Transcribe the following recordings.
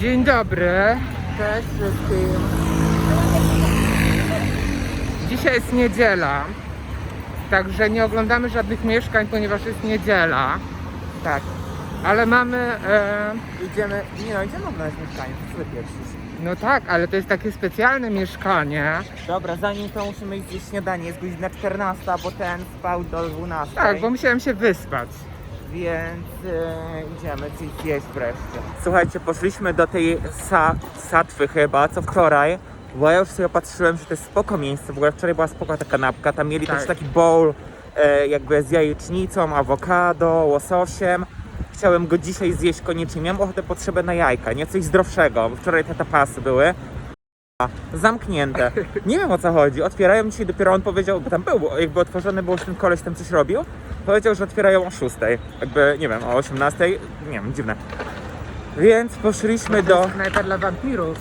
Dzień dobry. Cześć wszystkim. Dzisiaj jest niedziela, także nie oglądamy żadnych mieszkań, ponieważ jest niedziela. Tak. Ale mamy. E, Idziemy, nie no, idziemy oglądać mieszkanie, co ty pierwszy? no tak, ale to jest takie specjalne mieszkanie. Dobra, zanim to musimy iść zjeść śniadanie, jest godzina 14, bo ten spał do 12. Tak, bo musiałem się wyspać. Więc e, idziemy coś zjeść wreszcie. Słuchajcie, poszliśmy do tej sa satwy chyba, co wczoraj, bo ja już sobie patrzyłem, że to jest spoko miejsce, w ogóle wczoraj była spoko ta kanapka, tam mieli Tak. też taki bowl e, jakby z jajecznicą, awokado, łososiem. Chciałem go dzisiaj zjeść koniecznie, miałem ochotę potrzebę na jajka, nie coś zdrowszego, bo wczoraj te tapasy były. Zamknięte. Nie wiem o co chodzi. Otwierają dzisiaj dopiero on powiedział, bo tam był, jakby otworzony był, że ten koleś tam coś robił. Powiedział, że otwierają o 6. Jakby, nie wiem, o 18. Nie wiem, dziwne. Więc poszliśmy To do. jest knajpa dla wampirów.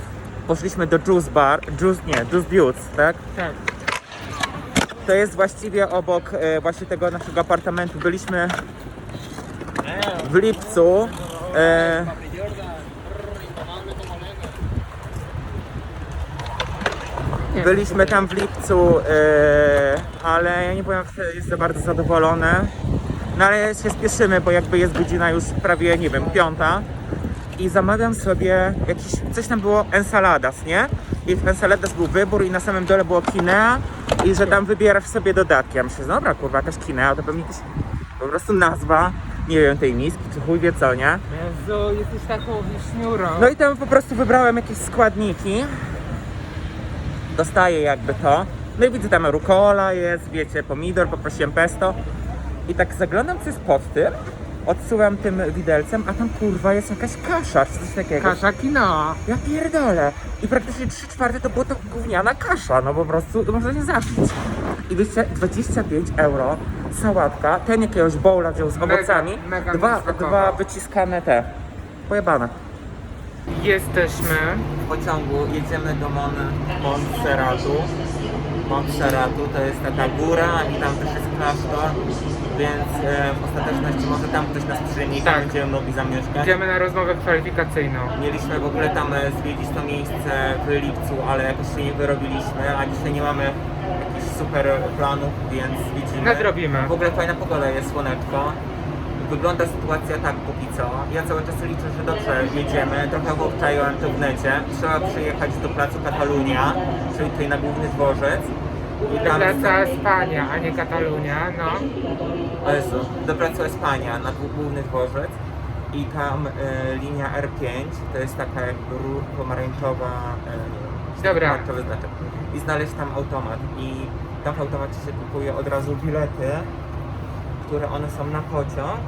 Poszliśmy do Juice Bar. Juice, nie, Juice Dudes, tak? Tak. To jest właściwie obok e, właśnie tego naszego apartamentu. Byliśmy w lipcu. E, Byliśmy tam w lipcu, e, ale ja nie wtedy za bardzo zadowolony. No ale się spieszymy, bo jakby jest godzina już prawie, nie wiem, piąta. I zamawiam sobie jakiś, coś tam było ensaladas, nie? I w ensaladas był wybór i na samym dole było kinea i że tam wybierasz sobie dodatki. Ja myślę, dobra kurwa, jakaś kinea, to pewnie jakaś po prostu nazwa, nie wiem, tej miski, czy chuj wie co, nie? Jezu, jesteś taką wiśniurą. No i tam po prostu wybrałem jakieś składniki. Dostaję jakby to. No i widzę tam rukola jest, wiecie, pomidor, poprosiłem pesto. I tak zaglądam co jest pod tym. Odsyłam tym widelcem, a tam kurwa jest jakaś kasza, czy coś takiego. Kasza kino. Ja pierdolę. I praktycznie 3 czwarte to była to gówniana kasza, no po prostu można się zapić. I wiecie, 25 euro, sałatka, ten jakiegoś bowla wziął z Mega, owocami, mega dwa, dwa wyciskane te, pojebane. Jesteśmy. W pociągu jedziemy do Mon Montserratu. Montserratu to jest taka góra i tam też jest klasztor, więc e, w ostateczności może tam ktoś nas przyjmie i tam Tak. będziemy mogli zamieszkać. Idziemy na rozmowę kwalifikacyjną. Mieliśmy w ogóle tam e, zwiedzić to miejsce w lipcu, ale jakoś się nie wyrobiliśmy, a dzisiaj nie mamy jakichś super planów, więc widzimy. Nadrobimy. W ogóle fajna pogoda jest, słoneczko. Wygląda sytuacja tak póki co. Ja cały czas liczę, że dobrze jedziemy. Trochę obczaiłem to w necie. Trzeba przyjechać do placu Katalunia, czyli tutaj na główny dworzec. I tam Placa Espania, a nie Katalunia, no. o Jezu, do placu Espania na gł- główny dworzec. I tam e, linia R5, to jest taka jakby rur pomarańczowa, e, Dobra. pomarańczowy znaczek. I znaleźć tam automat. I tam w automacie się kupuje od razu bilety, które one są na pociąg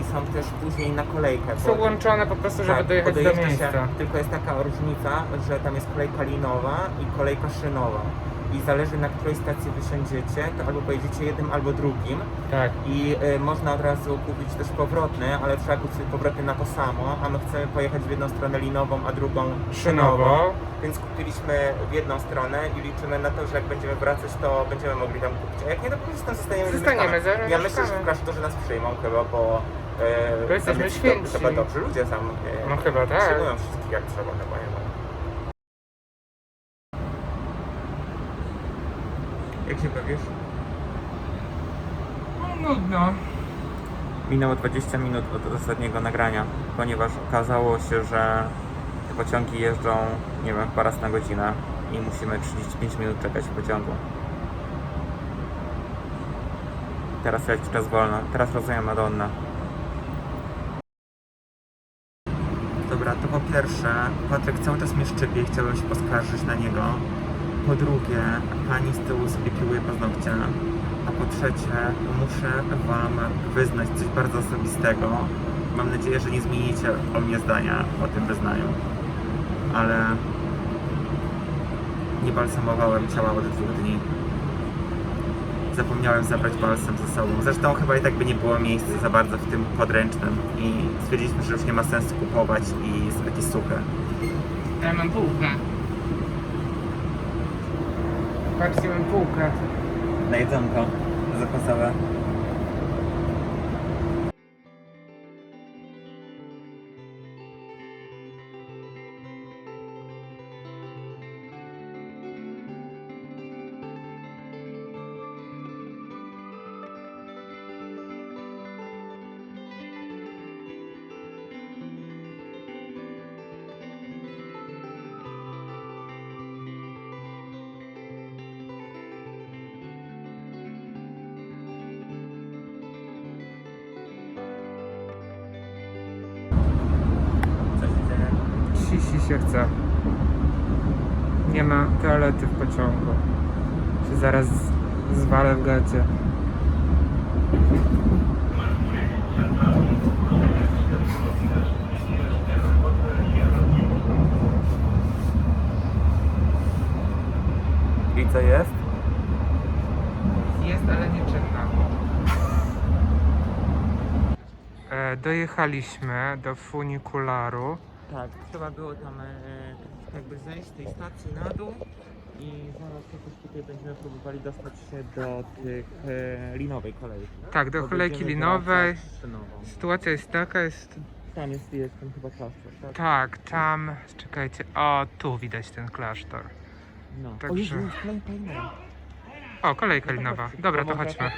i są też później na kolejkę. Są łączone po prostu, żeby Tak, dojechać do miejsca. Się, tylko jest taka różnica, że tam jest kolejka linowa i kolejka szynowa. I zależy na której stacji wysiądziecie, to albo pojedziecie jednym, albo drugim. Tak. I y, można od razu kupić też powrotny, ale trzeba kupić powrotny na to samo, a my chcemy pojechać w jedną stronę linową, a drugą szynową. Szynowo. Więc kupiliśmy w jedną stronę i liczymy na to, że jak będziemy wracać, to będziemy mogli tam kupić. A jak nie, to po prostu tam zostaniemy. Zostaniemy, zaraz Ja myślę, że w klasztorze nas przyjmą chyba, bo... E, Bo jesteśmy tam jest- święci. Chyba dobrzy ludzie tam. E, No chyba tak. Przyjmują wszystkich jak trzeba chyba, nie wiem. Jak się bawisz? No, nudno. Minęło 20 minut od ostatniego nagrania, ponieważ okazało się, że te pociągi jeżdżą, nie wiem, po raz na godzinę i musimy 35 minut czekać w pociągu. Teraz leci czas wolno. Teraz rozumiem Madonna. Dobra, to po pierwsze, Patryk cały czas mnie szczypie i chciałem się poskarżyć na niego. Po drugie, pani z tyłu sobie piłuje paznokcie. A po trzecie, muszę wam wyznać coś bardzo osobistego. Mam nadzieję, że nie zmienicie o mnie zdania o tym wyznaniu. Ale nie balsamowałem ciała od dwóch dni. Zapomniałem zabrać balsam ze sobą. Zresztą chyba i tak by nie było miejsca za bardzo w tym podręcznym i stwierdziliśmy, że już nie ma sensu kupować i jest takie suche. Ja mam półkę. Patrzcie, mam półkę. Na jedzonko zapasowe. Chce. Nie ma toalety w pociągu. Się zaraz zwalę w gacie. I co jest? Jest, ale nieczynna. E, dojechaliśmy do funikularu. Tak, trzeba było tam e, jakby zejść z tej stacji na dół i zaraz jakoś tutaj będziemy próbowali dostać się do tych e, linowej kolei. Tak, do Bo kolejki będziemy linowej. wracać. Sytuacja jest taka, jest Tam jest, jest ten chyba klasztor, tak? tak, tam, czekajcie, o, tu widać ten klasztor. No. Także- O Jezu, jest kolejka linowa. O, kolejka linowa. Dobra, to chodźmy.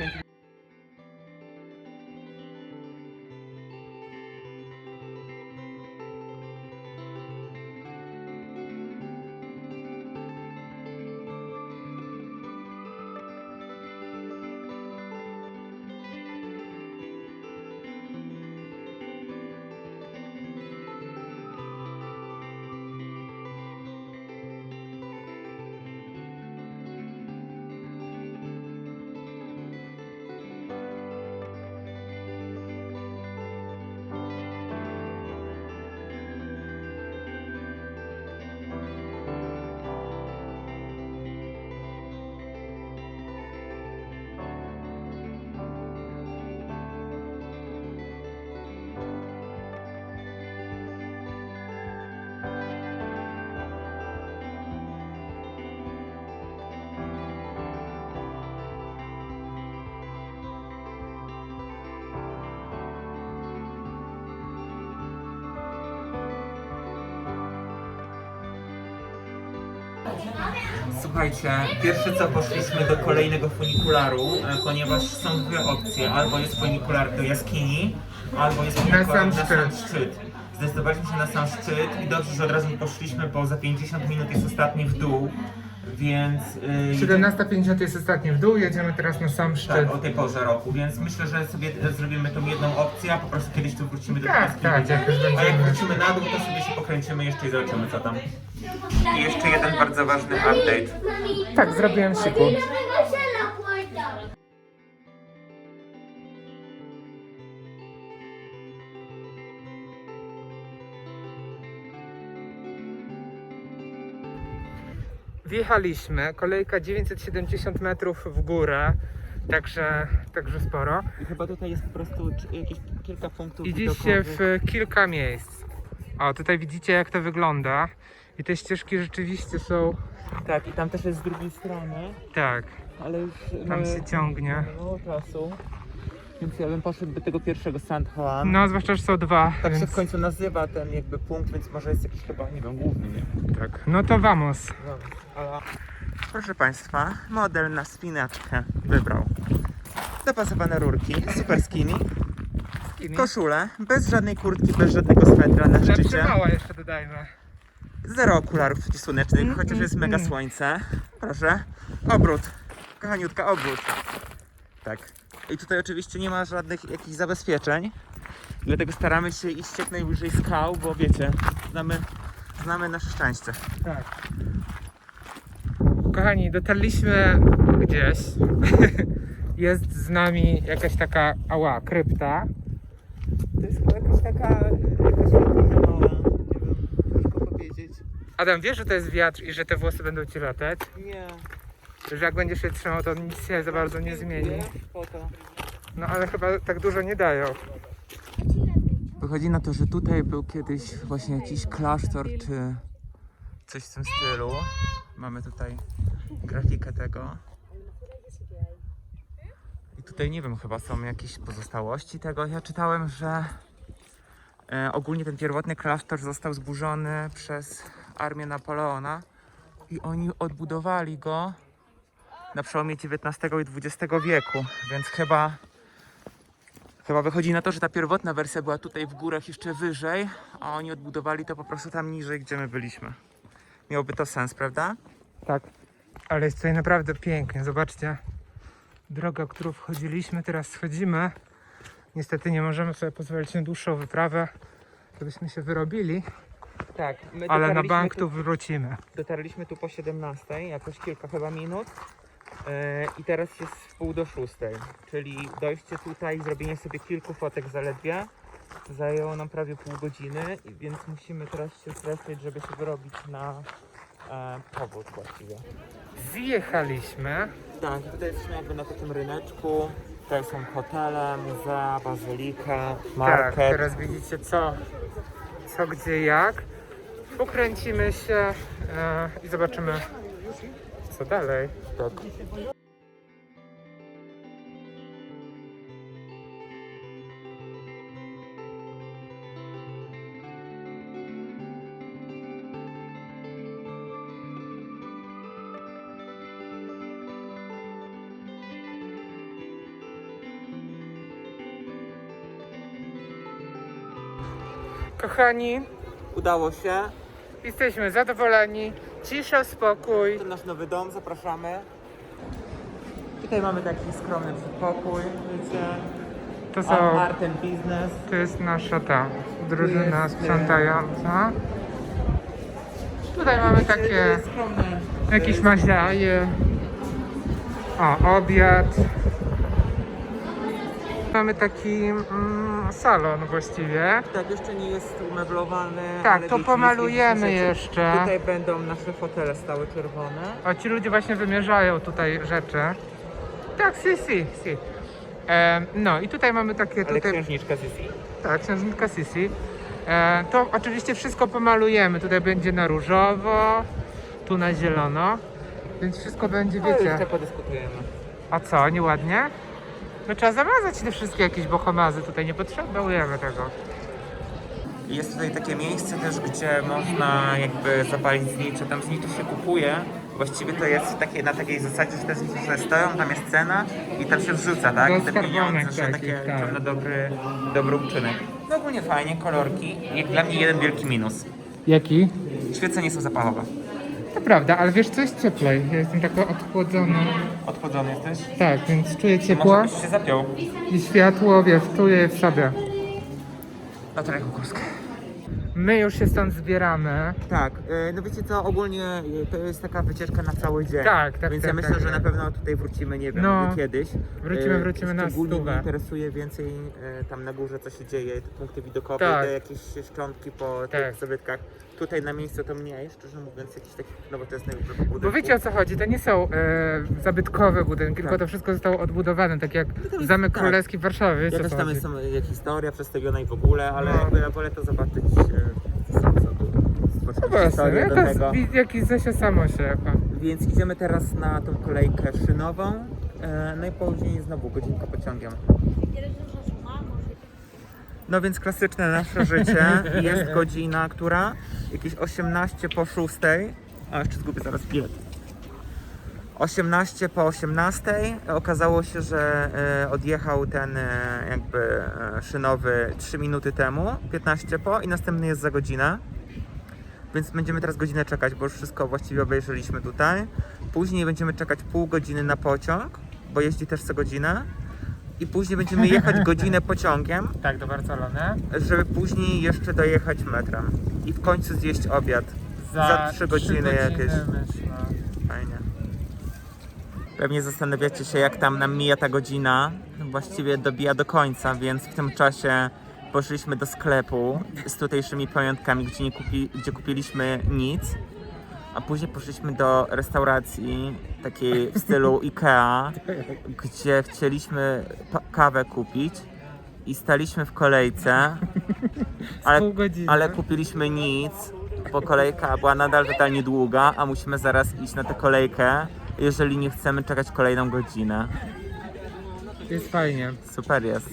Słuchajcie, pierwsze co poszliśmy do kolejnego funikularu, e, ponieważ są dwie opcje. Albo jest funikular do jaskini, albo jest funikular na sam szczyt. szczyt. Zdecydowaliśmy się na sam szczyt i dobrze, że od razu poszliśmy, bo za 50 minut jest ostatni w dół, więc... Yy, 17.50 jest ostatni w dół, jedziemy teraz na sam szczyt. tak, o tej porze roku, więc myślę, że sobie e, zrobimy tą jedną opcję, a po prostu kiedyś tu wrócimy do Tak, tak, jak już A jak wrócimy na dół, to sobie się pokręcimy jeszcze i zobaczymy co tam. I jeszcze jeden bardzo ważny update. Tak, zrobiłem siku. Wjechaliśmy, kolejka 970 metrów w górę, także, także sporo. I chyba tutaj jest po prostu jakieś kilka punktów Idziecie w kilka miejsc. O, tutaj widzicie jak to wygląda. I te ścieżki rzeczywiście są, Tak, i tam też jest z drugiej strony, tak, ale już tam się ciągnie. mało czasu. Więc ja bym poszedł do tego pierwszego San Juan. No, zwłaszcza, że są dwa, Tak się więc w końcu nazywa ten jakby punkt, więc może jest jakiś chyba, nie wiem, główny, nie? tak. No to vamos. Proszę Państwa, model na spinaczkę wybrał. Dopasowane rurki, super skinny, koszule, bez żadnej kurtki, bez żadnego swetra na szczycie. Zatrzymała jeszcze dodajmy. Zero okularów przeciwsłonecznych, Mm, chociaż mm, jest mega mm. słońce. Proszę. Obrót. Kochaniutka, obrót. Tak. I tutaj oczywiście nie ma żadnych jakichś zabezpieczeń. Dlatego staramy się iść jak najbliżej skał, bo wiecie, znamy, znamy nasze szczęście. Tak. Kochani, dotarliśmy gdzieś. Jest z nami jakaś taka ała, krypta. To jest chyba jakaś taka, jakaś mała, nie wiem, powiedzieć. Adam, wiesz, że to jest wiatr i że te włosy będą ci latać? Nie. Że jak będziesz się trzymał, to nic się za bardzo nie zmieni. No ale chyba tak dużo nie dają. Wychodzi na to, że tutaj był kiedyś właśnie jakiś klasztor czy coś w tym stylu. Mamy tutaj grafikę tego. I tutaj nie wiem, chyba są jakieś pozostałości tego. Ja czytałem, że e, ogólnie ten pierwotny klasztor został zburzony przez armię Napoleona i oni odbudowali go na przełomie XIX i XX wieku, więc chyba Chyba wychodzi na to, że ta pierwotna wersja była tutaj w górach jeszcze wyżej, a oni odbudowali to po prostu tam niżej, gdzie my byliśmy. Miałoby to sens, prawda? Tak. Ale jest tutaj naprawdę pięknie. Zobaczcie. Droga, którą wchodziliśmy, teraz schodzimy. Niestety nie możemy sobie pozwolić na dłuższą wyprawę, żebyśmy się wyrobili. Tak, my ale na bank tu- tu wrócimy. Dotarliśmy tu po 17, jakoś kilka chyba minut. E, I teraz jest w pół do szóstej, czyli dojście tutaj, zrobienie sobie kilku fotek zaledwie zajęło nam prawie pół godziny, więc musimy teraz się streszyć, żeby się wyrobić na e, powód właściwie. Zjechaliśmy. Tak, tutaj jesteśmy jakby na takim ryneczku. Tutaj są hotele, muzea, bazylika, Tak, market. teraz widzicie co, co gdzie jak. Pokręcimy się e, i zobaczymy co dalej. Tak. Kochani, Udało się. jesteśmy zadowoleni. Cisza, spokój. To nasz nowy dom, zapraszamy. Tutaj mamy taki skromny przedpokój, wiecie. To są, art and business. to jest nasza ta drużyna jest, sprzątająca. Tutaj mamy takie Skromne. jakieś maziaje. O, obiad. Mamy taki mm, salon właściwie. Tak, jeszcze nie jest umeblowany. Tak, ale to pomalujemy jeszcze. Tutaj będą nasze fotele stałe czerwone. O, ci ludzie właśnie wymierzają tutaj rzeczy. Tak, si, si, si. E, no i tutaj mamy takie Ale tutaj, księżniczka Zizi. tak, księżniczka Sisi. E, to oczywiście wszystko pomalujemy. Tutaj będzie na różowo, tu na zielono. Więc wszystko będzie, Ale wiecie. jeszcze podyskutujemy. A co, nieładnie? No trzeba zamazać te wszystkie jakieś bohomazy. Tutaj nie potrzebujemy tego. Jest tutaj takie miejsce też, gdzie można jakby zapalić znicze. Tam znicze się kupuje. Właściwie to jest takie, na takiej zasadzie, że te znicze stoją, tam jest cena i tam się wrzuca, tak? I te pieniądze, że takich, takie tak. dobry, dobry uczynek. No ogólnie fajnie, kolorki. Jak dla mnie jeden wielki minus. Jaki? Świece nie są zapachowe. To prawda, ale wiesz co jest cieplej. Ja jestem taka odchłodzona. Odchodzony jesteś? Tak, więc czuję ciepło Może byś się zapiął. i światło, wiesz, czuję w sobie. Natalia Kukulska. My już się stąd zbieramy. Tak, e, no wiecie co, ogólnie e, to jest taka wycieczka na cały dzień. Tak, tak, Więc tak, ja myślę, tak, że tak. na pewno tutaj wrócimy, nie wiem, No, kiedyś. wrócimy, E, wrócimy na Szczególnie mnie stówę. interesuje więcej e, tam na górze, co się dzieje, te punkty widokowe, Tak. te jakieś szczątki po Tak. tych zabytkach. Tutaj na miejscu to mniej, szczerze mówiąc, jakichś takich nowoczesnych budynków. Bo wiecie o co chodzi, to nie są e, zabytkowe budynki, tylko Tak. to wszystko zostało odbudowane, tak jak jest- Zamek tak. Królewski w Warszawie, wiecie o Jakaś co tam chodzi. jest tam historia przedstawiona i w ogóle, ale No. jakby ja wolę to zobaczyć e, sam co tu No właśnie, historię do jaka, tego. jakiś Zosia Samosie jaka. Więc idziemy teraz na tą kolejkę szynową. E, no i później znowu godzinka pociągiem. No więc klasyczne nasze życie. Jest godzina, która? Jakieś 18 po 6. A jeszcze zgubię zaraz bilet. 18 po 18 okazało się, że e, odjechał ten e, jakby e, szynowy 3 minuty temu, 15 po i następny jest za godzinę. Więc będziemy teraz godzinę czekać, bo już wszystko właściwie obejrzeliśmy tutaj. Później będziemy czekać pół godziny na pociąg, bo jeździ też co godzinę. I później będziemy jechać godzinę pociągiem, Tak, do Barcelony. żeby później jeszcze dojechać metrem. I w końcu zjeść obiad. Za trzy godziny jakieś. Myślę. Fajnie. Pewnie zastanawiacie się, jak tam nam mija ta godzina. Właściwie dobija do końca, więc w tym czasie poszliśmy do sklepu z tutejszymi pamiątkami, gdzie, nie kupi, gdzie kupiliśmy nic. A później poszliśmy do restauracji takiej w stylu Ikea, gdzie chcieliśmy kawę kupić i staliśmy w kolejce, ale, ale kupiliśmy nic, bo kolejka była nadal totalnie długa, a musimy zaraz iść na tę kolejkę, jeżeli nie chcemy czekać kolejną godzinę. Jest fajnie. Super jest.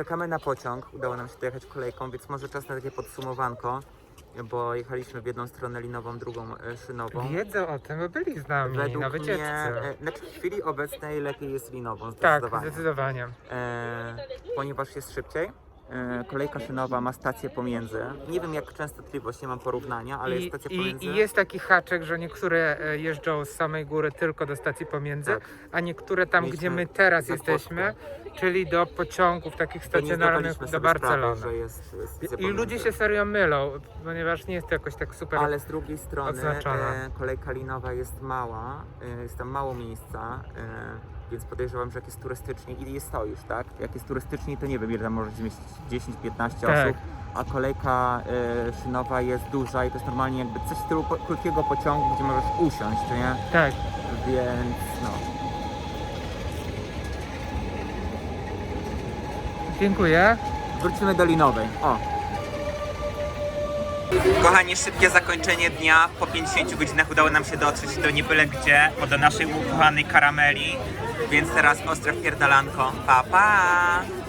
Czekamy na pociąg. Udało nam się dojechać kolejką, więc może czas na takie podsumowanko. bo jechaliśmy w jedną stronę linową, drugą e, szynową. Wiedzą o tym, bo byli z nami Według na mnie, wycieczce. e, znaczy w chwili obecnej lepiej jest linową, tak, zdecydowanie. zdecydowanie. e, ponieważ jest szybciej. E, kolejka szynowa ma stację pomiędzy. Nie wiem jak częstotliwość, nie mam porównania, ale jest I, stacja i, pomiędzy. I jest taki haczek, że niektóre e, jeżdżą z samej góry tylko do stacji pomiędzy, Tak. a niektóre tam, Mieliśmy gdzie my teraz jesteśmy, czyli do pociągów takich stacjonarnych do sprawy, Barcelony. że jest, jest I ludzie się serio mylą, ponieważ nie jest to jakoś tak super. Ale z drugiej strony e, kolejka linowa jest mała, e, jest tam mało miejsca, e, więc podejrzewam, że jak jest turystycznie i jest stoisz, tak? Jak jest turystycznie, to nie wiem, ile tam może zmieścić 10-15 Tak. osób, a kolejka e, szynowa jest duża i to jest normalnie jakby coś w stylu po, krótkiego pociągu, gdzie możesz usiąść, nie? Tak. Więc no. Dziękuję. Wrócimy do linowej. O. Kochani, szybkie zakończenie dnia. Po 50 godzinach udało nam się dotrzeć do nie byle gdzie, bo do naszej ukochanej karameli. Więc teraz ostre wpierdalanko. Pa, pa!